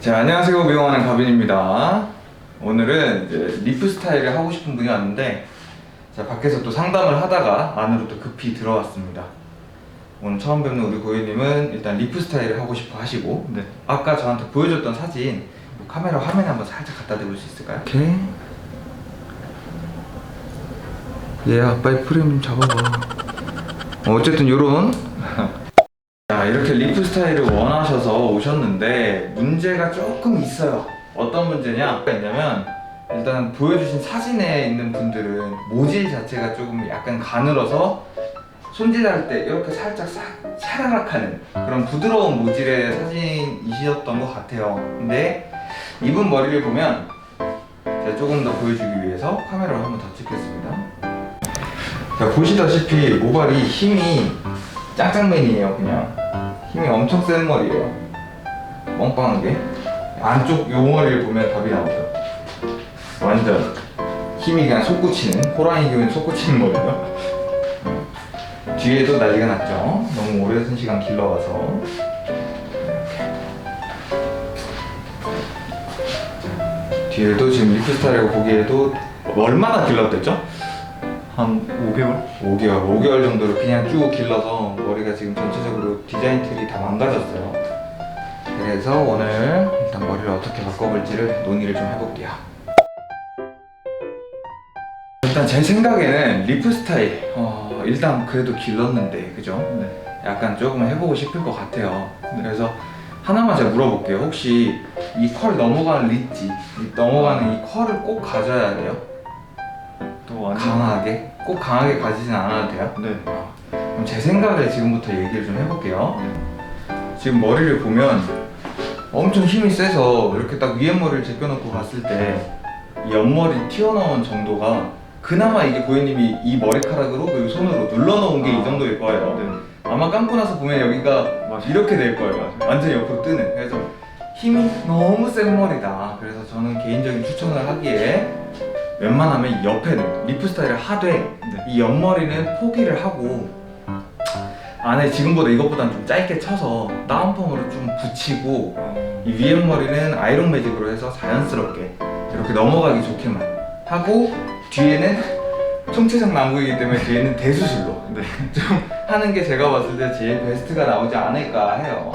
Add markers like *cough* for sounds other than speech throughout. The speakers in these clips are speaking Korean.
자, 안녕하세요. 미용하는 가빈입니다. 오늘은 이제 리프 스타일을 하고 싶은 분이 왔는데, 자, 밖에서 또 상담을 하다가 안으로 또 급히 들어왔습니다. 오늘 처음 뵙는 우리 고객님은 일단 리프 스타일을 하고 싶어 하시고, 네. 아까 저한테 보여줬던 사진, 카메라 화면에 한번 살짝 갖다 대볼 수 있을까요? 오케이. 얘 아빠의 프레임 좀 잡아봐. 어, 어쨌든 요런 자 이렇게 리프 스타일을 원하셔서 오셨는데 문제가 조금 있어요. 어떤 문제냐 있냐면 일단 보여주신 사진에 있는 분들은 모질 자체가 조금 약간 가늘어서 손질할 때 이렇게 살짝 싹 차라락 하는 그런 부드러운 모질의 사진이셨던 것 같아요. 근데 이분 머리를 보면 제가 조금 더 보여주기 위해서 카메라로 한번 더 찍겠습니다. 자 보시다시피 모발이 힘이 짱짱맨이에요 그냥 힘이 엄청 센 머리예요. 뻥뻥한 게. 안쪽 요 머리를 보면 답이 나오죠. 완전 힘이 그냥 솟구치는 호랑이 기운 솟구치는 머리죠 뒤에도 난리가 났죠. 너무 오래 쓴 시간 길러와서. 뒤에도 지금 리프스타일이라고 보기에도 얼마나 길렀댔죠? 한 5개월? 5개월, 5개월 정도로 그냥 쭉 길러서 머리가 지금 전체적으로 디자인 틀이 다 망가졌어요. 그래서 오늘 일단 머리를 어떻게 바꿔볼지를 논의를 좀 해볼게요. 일단 제 생각에는 리프 스타일, 어, 일단 그래도 길렀는데, 그죠? 네. 약간 조금 해보고 싶을 것 같아요. 그래서 하나만 제가 물어볼게요. 혹시 이 컬 넘어가는 리지, 이 넘어가는 이 컬을 꼭 가져야 돼요? 또 완전 강하게? 꼭 강하게 가지진 않아도 돼요? 네. 그럼 제 생각을 지금부터 얘기를 좀 해볼게요. 지금 머리를 보면 엄청 힘이 세서 이렇게 딱 위에 머리를 제껴놓고 봤을 때이 옆머리 튀어나온 정도가 그나마 이게 고객님이 이 머리카락으로 그리고 손으로 눌러놓은 게 이 정도일 거예요. 네. 아마 감고 나서 보면 여기가 맞아요. 이렇게 될 거예요. 완전 옆으로 뜨는. 그래서 힘이 너무 센 머리다. 그래서 저는 개인적인 추천을 하기에 웬만하면 이 옆에는 리프 스타일을 하되 네. 이 옆머리는 포기를 하고 안에 지금보다 이것보다는 좀 짧게 쳐서 다운펌으로 좀 붙이고 어, 이 위에 머리는 아이롱 매직으로 해서 자연스럽게 이렇게 넘어가기 좋게만 하고 뒤에는 총체적 나무이기 때문에 뒤에는 대수술로 네. *laughs* 좀 하는 게 제가 봤을 때 제일 베스트가 나오지 않을까 해요.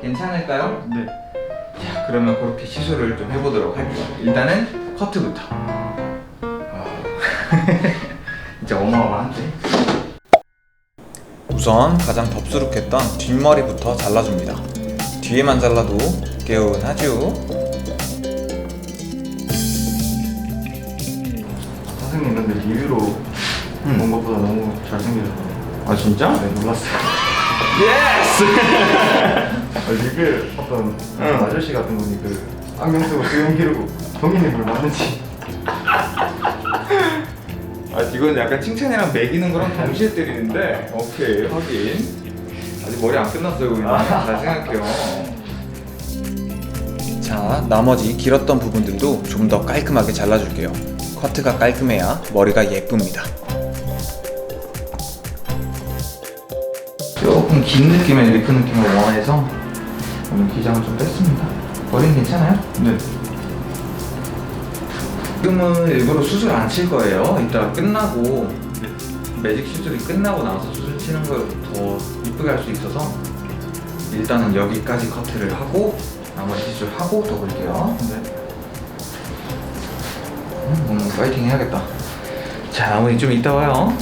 괜찮을까요? 네. 자, 그러면 그렇게 시술을 좀 해보도록 할게요. 일단은 커트부터. 아, *laughs* 진짜 어마어마한데? 우선 가장 덥수룩했던 뒷머리부터 잘라줍니다. 뒤에만 잘라도 개운하죠? 선생님 근데 리뷰로 음. 본 것보다 너무 잘생겨서 아 진짜? 네, 놀랐어요. 예스! *laughs* 아, 리뷰 어떤 응. 아저씨 같은 분이 그 안경 쓰고 수염 기르고 동인님을 맞는지 아 이건 약간 칭찬이랑 매기는 거랑 동시에 때리는데 오케이 확인. 아직 머리 안 끝났어요 고객님 잘 생각해요. 자 나머지 길었던 부분들도 좀 더 깔끔하게 잘라줄게요. 커트가 깔끔해야 머리가 예쁩니다. 조금 긴 느낌의 리프 느낌을 원해서 오늘 기장을 좀 뺐습니다. 머리는 괜찮아요? 네. 지금은 일부러 수술 안 칠 거예요. 이따 끝나고 매직 시술이 끝나고 나서 수술 치는 걸 더 이쁘게 할 수 있어서 일단은 여기까지 커트를 하고 나머지 시술 하고 더 볼게요. 네. 음, 오늘 파이팅 해야겠다. 자, 나머지 좀 이따 와요.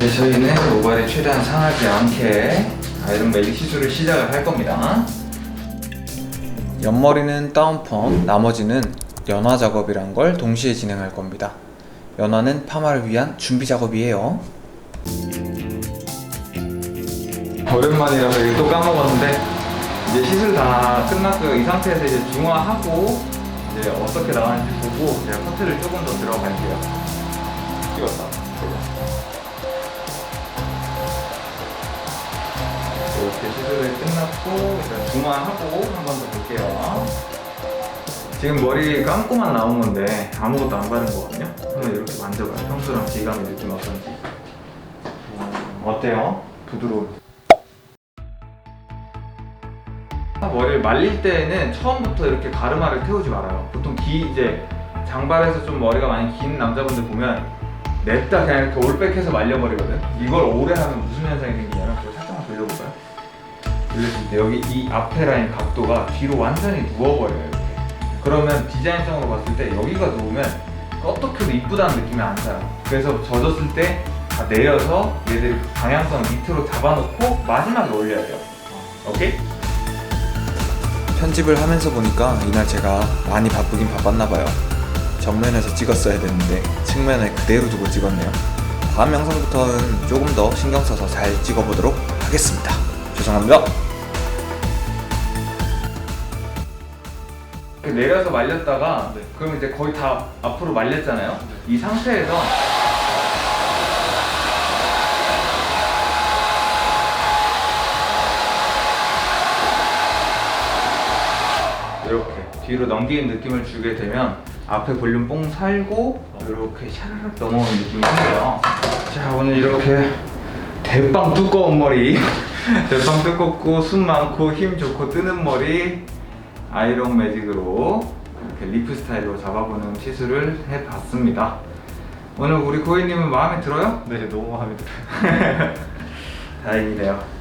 네, 저희는 모발이 최대한 상하지 않게 아이롱 매직 시술을 시작을 할 겁니다. 옆머리는 다운펌, 나머지는 연화 작업이란 걸 동시에 진행할 겁니다. 연화는 파마를 위한 준비 작업이에요. 오랜만이라서 이거 또 까먹었는데 이제 시술 다 끝났고요. 이 상태에서 이제 중화하고 이제 어떻게 나가는지 보고 제가 커트를 조금 더 들어갈게요. 찍었다. 이렇게 시술이 끝났고 이제 중화하고 한 번 더 볼게요. 지금 머리 감고만 나온 건데 아무것도 안 바른 거거든요. 한번 이렇게 만져봐요. 평소랑 질감의 느낌 어떤지. 어때요? 부드러워. 머리를 말릴 때는 처음부터 이렇게 가르마를 태우지 말아요. 보통 기 이제 장발에서 좀 머리가 많이 긴 남자분들 보면 냅다 그냥 이렇게 올백해서 말려버리거든. 이걸 오래 하면 무슨 현상이 생기냐면 그거 살짝만 돌려볼까요? 돌렸을 때 여기 이 앞에 라인 각도가 뒤로 완전히 누워버려요. 이렇게. 그러면 디자인성으로 봤을 때 여기가 누우면 어떻게 해도 이쁘다는 느낌이 안 살아. 그래서 젖었을 때 다 내려서 얘들 방향성 밑으로 잡아놓고 마지막에 올려야 돼요. 오케이? 편집을 하면서 보니까 이날 제가 많이 바쁘긴 바빴나 봐요. 정면에서 찍었어야 됐는데 측면에 그대로 두고 찍었네요. 다음 영상부터는 조금 더 신경 써서 잘 찍어보도록 하겠습니다. 죄송합니다. 이렇게 내려서 말렸다가 그럼 이제 거의 다 앞으로 말렸잖아요. 이 상태에서 이렇게 뒤로 넘기는 느낌을 주게 되면 앞에 볼륨 뽕 살고 이렇게 샤르륵 넘어오는 느낌이 생겨요. 자 오늘 이렇게 대빵 두꺼운 머리 *laughs* 대빵 두껍고 숨 많고 힘 좋고 뜨는 머리 아이롱 매직으로 이렇게 리프 스타일로 잡아보는 시술을 해봤습니다. 오늘 우리 고객님은 마음에 들어요? 네 너무 마음에 들어요 *laughs* 다행이네요.